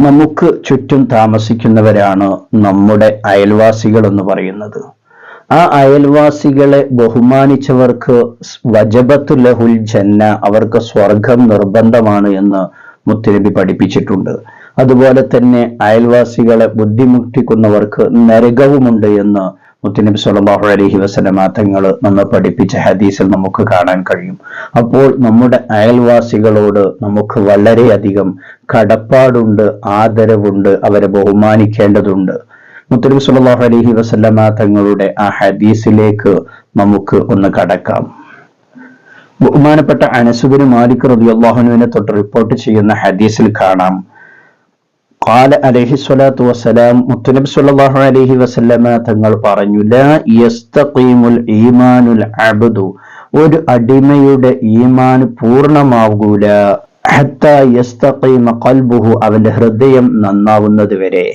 നമുക്ക് ചുറ്റും താമസിക്കുന്നവരാണ് നമ്മുടെ അയൽവാസികൾ എന്ന് പറയുന്നത്. ആ അയൽവാസികളെ ബഹുമാനിച്ചവർക്ക് വജബത്തു ലഹുൽ ജന്ന അവർക്ക് സ്വർഗം നിർബന്ധമാണ് എന്ന് മുത്തനബി പഠിപ്പിച്ചിട്ടുണ്ട്. അതുപോലെ തന്നെ അയൽവാസികളെ ബുദ്ധിമുട്ടിക്കുന്നവർക്ക് നരകവുമുണ്ട് എന്ന് മുത്തനബി സല്ലല്ലാഹു അലഹി വസല്ലമ തങ്ങൾ നമ്മൾ പഠിപ്പിച്ച ഹദീസിൽ നമുക്ക് കാണാൻ കഴിയും. അപ്പോൾ നമ്മുടെ അയൽവാസികളോട് നമുക്ക് വളരെയധികം കടപ്പാടുണ്ട് ആദരവുണ്ട് അവരെ ബഹുമാനിക്കേണ്ടതുണ്ട്. മുത്തനബി സല്ലല്ലാഹു അലഹി വസല്ലമ തങ്ങളുടെ ആ ഹദീസിലേക്ക് നമുക്ക് ഒന്ന് കടക്കാം. ബഹുമാനപ്പെട്ട അനസുബിന് മാലിക് റബി അള്ളാഹുനുവിനെ തൊട്ട് റിപ്പോർട്ട് ചെയ്യുന്ന ഹദീസിൽ കാണാം. ഖാല അലഹി സ്വലാത്തു വസ്സലാം മുത്തുനബി സല്ലല്ലാഹു അലൈഹി വസല്ലമ തങ്ങൾ പറഞ്ഞു ലാ യസ്തഖീമുൽ ഈമാനുൽ അബ്ദു. ഒരു അടിമയുടെ ഈമാൻ പൂർണമാകൂല. ഹത്ത യസ്തഖീമ ഖൽബുഹു അവന്റെ ഹൃദയം നന്നാവുന്നത് വരെ.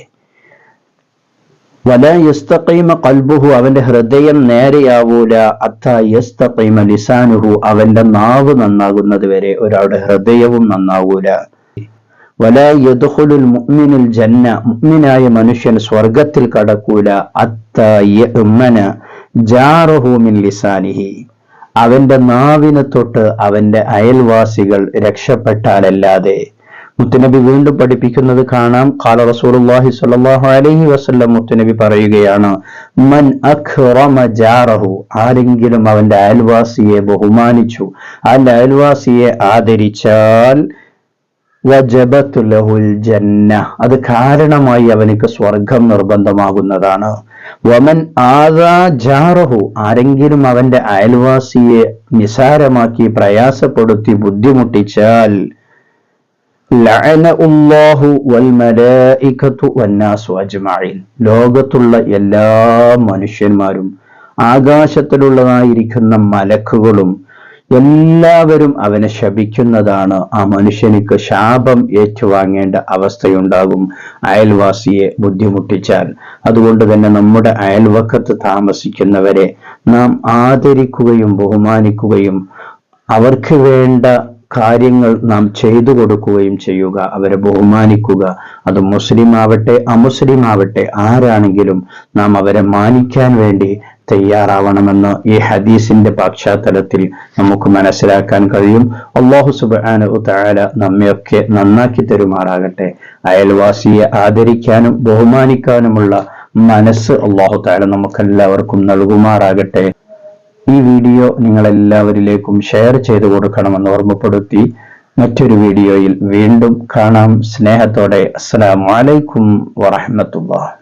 വല യസ്തഖീമ ഖൽബുഹു അവന്റെ ഹൃദയം നേരെയാവൂല. അത്ത യസ്തഖീമ ലിസാനുഹു അവന്റെ നാവ് നന്നാകുന്നത് വരെ ഒരാളുടെ ഹൃദയവും നന്നാവൂല. വല യദ്ഖുലുൽ മുഅ്മിനുൽ ജന്ന മുഅ്മിനായ മനുഷ്യൻ സ്വർഗത്തിൽ കടക്കൂല. ജാറഹു മിൻ ലിസാനിഹി. അവന്റെ നാവിനെ തൊട്ട് അവന്റെ അയൽവാസികൾ രക്ഷപ്പെട്ടാലല്ലാതെ. മുത്തുനബി വീണ്ടും പഠിപ്പിക്കുന്നത് കാണാം. കാല റസൂലുള്ളാഹി സ്വല്ലല്ലാഹു അലൈഹി വസല്ലം മുത്തുനബി പറയുകയാണ് മൻ ജാറഹു ആരെങ്കിലും അവന്റെ അയൽവാസിയെ ബഹുമാനിച്ചു. അവന്റെ അയൽവാസിയെ ആദരിച്ചാൽ വജബത്തു ലഹുൽ ജന്ന. അത് കാരണമായി അവനക്ക് സ്വർഗം നിർബന്ധമാകുന്നതാണ്. വമൻ ആദാ ജാറഹു. ആരെങ്കിലും അവന്റെ അയൽവാസിയെ നിസാരമാക്കി പ്രയാസപ്പെടുത്തി ബുദ്ധിമുട്ടിച്ചാൽ ലോകത്തുള്ള എല്ലാ മനുഷ്യന്മാരും ആകാശത്തിലുള്ളതായിരിക്കുന്ന മലക്കുകളും എല്ലാവരും അവനെ ശപിക്കുന്നതാണ് ആ മനുഷ്യനിക്ക് ശാപം ഏറ്റുവാങ്ങേണ്ട അവസ്ഥയുണ്ടാകും. അയൽവാസിയെ ബുദ്ധിമുട്ടിച്ചാൽ. അതുകൊണ്ട് തന്നെ നമ്മുടെ അയൽവക്കത്ത് താമസിക്കുന്നവരെ നാം ആദരിക്കുകയും ബഹുമാനിക്കുകയും അവർക്ക് വേണ്ട കാര്യങ്ങൾ നാം ചെയ്തു കൊടുക്കുകയും ചെയ്യുക. അവരെ ബഹുമാനിക്കുക. അത് മുസ്ലിം ആവട്ടെ അമുസ്ലിം ആവട്ടെ ആരാണെങ്കിലും നാം അവരെ മാനിക്കാൻ വേണ്ടി തയ്യാറാവണമെന്ന് ഈ ഹദീസിന്റെ പശ്ചാത്തലത്തിൽ നമുക്ക് മനസ്സിലാക്കാൻ കഴിയും. അള്ളാഹു സുബാന നമ്മയൊക്കെ നന്നാക്കി തരുമാറാകട്ടെ. അയൽവാസിയെ ആദരിക്കാനും ബഹുമാനിക്കാനുമുള്ള മനസ്സ് അള്ളാഹു താല നമുക്കെല്ലാവർക്കും നൽകുമാറാകട്ടെ. ഈ വീഡിയോ നിങ്ങൾ എല്ലാവരിലേക്കും ഷെയർ ചെയ്തു കൊടുക്കണമെന്ന് ഓർമ്മപ്പെടുത്തി. മറ്റൊരു വീഡിയോയിൽ വീണ്ടും കാണാം. സ്നേഹത്തോടെ. അസ്സലാമു അലൈക്കും വറഹ്മത്തുള്ളാഹി.